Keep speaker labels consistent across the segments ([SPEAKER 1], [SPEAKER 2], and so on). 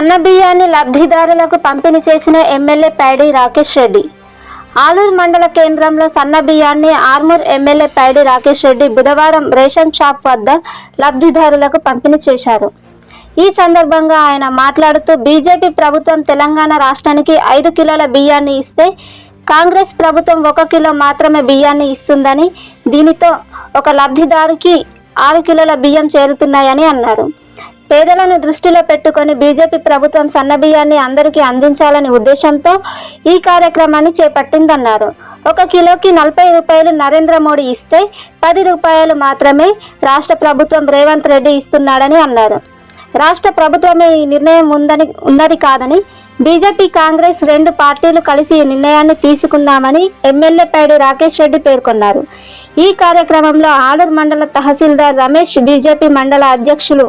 [SPEAKER 1] సన్న బియ్యాన్ని లబ్ధిదారులకు పంపిణీ చేసిన ఎమ్మెల్యే పైడి రాకేష్ రెడ్డి. ఆలూరు మండల కేంద్రంలో సన్న బియ్యాన్ని ఆర్మూర్ ఎమ్మెల్యే పైడి రాకేష్ రెడ్డి బుధవారం రేషన్ షాప్ వద్ద లబ్ధిదారులకు పంపిణీ చేశారు. ఈ సందర్భంగా ఆయన మాట్లాడుతూ బీజేపీ ప్రభుత్వం తెలంగాణ రాష్ట్రానికి ఐదు కిలోల బియ్యాన్ని ఇస్తే కాంగ్రెస్ ప్రభుత్వం ఒక కిలో మాత్రమే బియ్యాన్ని ఇస్తుందని దీనితో ఒక లబ్ధిదారుకి ఆరు కిలోల బియ్యం చేరుతున్నాయని అన్నారు. పేదలను దృష్టిలో పెట్టుకొని బీజేపీ ప్రభుత్వం సన్నబియ్యాన్ని అందరికీ అందించాలనే ఉద్దేశంతో ఈ కార్యక్రమాన్ని చేపట్టిందన్నారు. ఒక కిలోకి నలభై రూపాయలు నరేంద్ర మోడీ ఇస్తే పది రూపాయలు మాత్రమే రాష్ట్ర ప్రభుత్వం రేవంత్ రెడ్డి ఇస్తున్నాడని అన్నారు. రాష్ట్ర ప్రభుత్వమే ఈ నిర్ణయం ఉందని ఉన్నది కాదని బీజేపీ కాంగ్రెస్ రెండు పార్టీలు కలిసి ఈ నిర్ణయాన్ని తీసుకున్నామని ఎమ్మెల్యే పైడి రాకేష్ రెడ్డి పేర్కొన్నారు. ఈ కార్యక్రమంలో ఆలూరు మండల తహసీల్దార్ రమేష్ బీజేపీ మండల అధ్యక్షులు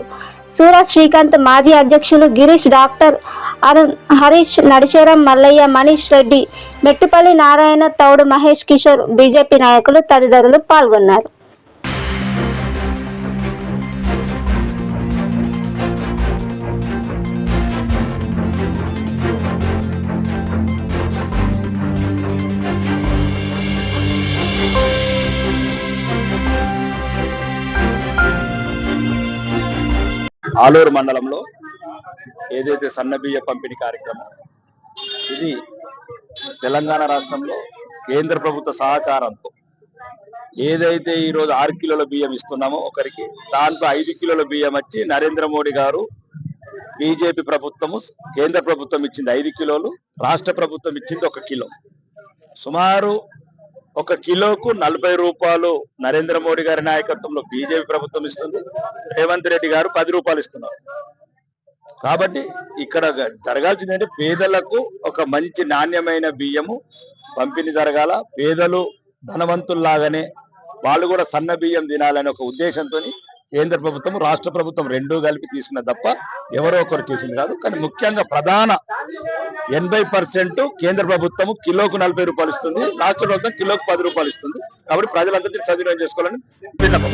[SPEAKER 1] సూరజ్ శ్రీకాంత్ మాజీ అధ్యక్షులు గిరీష్ డాక్టర్ అరుణ్ హరీష్ నడిశేరం మల్లయ్య మనీష్ రెడ్డి మెట్టుపల్లి నారాయణ తౌడు మహేష్ కిషోర్ బీజేపీ నాయకులు తదితరులు పాల్గొన్నారు.
[SPEAKER 2] ఆలూరు మండలంలో ఏదైతే సన్నబియ్య పంపిణీ కార్యక్రమం ఇది తెలంగాణ రాష్ట్రంలో కేంద్ర ప్రభుత్వ సహకారంతో ఏదైతే ఈరోజు ఆరు కిలోల బియ్యం ఇస్తున్నామో ఒకరికి దాంట్లో ఐదు కిలోల బియ్యం వచ్చి నరేంద్ర మోడీ గారు బీజేపీ ప్రభుత్వము కేంద్ర ప్రభుత్వం ఇచ్చింది ఐదు కిలోలు రాష్ట్ర ప్రభుత్వం ఇచ్చింది ఒక కిలో. సుమారు ఒక కిలోకు నలభై రూపాయలు నరేంద్ర మోడీ గారి నాయకత్వంలో బీజేపీ ప్రభుత్వం ఇస్తుంది. రేవంత్ రెడ్డి గారు పది రూపాయలు ఇస్తున్నారు. కాబట్టి ఇక్కడ జరగాల్సింది అంటే పేదలకు ఒక మంచి నాణ్యమైన బియ్యము పంపిణీ జరగాల. పేదలు ధనవంతుల్లాగానే వాళ్ళు కూడా సన్న బియ్యం తినాలనే ఒక ఉద్దేశంతో కేంద్ర ప్రభుత్వం రాష్ట్ర ప్రభుత్వం రెండూ కలిపి తీసుకున్న తప్ప ఎవరో ఒకరు చేసింది కాదు. కానీ ముఖ్యంగా ప్రధాన ఎనభై పర్సెంట్ కేంద్ర ప్రభుత్వం కిలోకు నలభై రూపాయలు ఇస్తుంది. రాష్ట్ర ప్రభుత్వం కిలోకు పది రూపాయలు ఇస్తుంది. కాబట్టి ప్రజలందరికీ సద్వినియోగం చేసుకోవాలని విన్నపం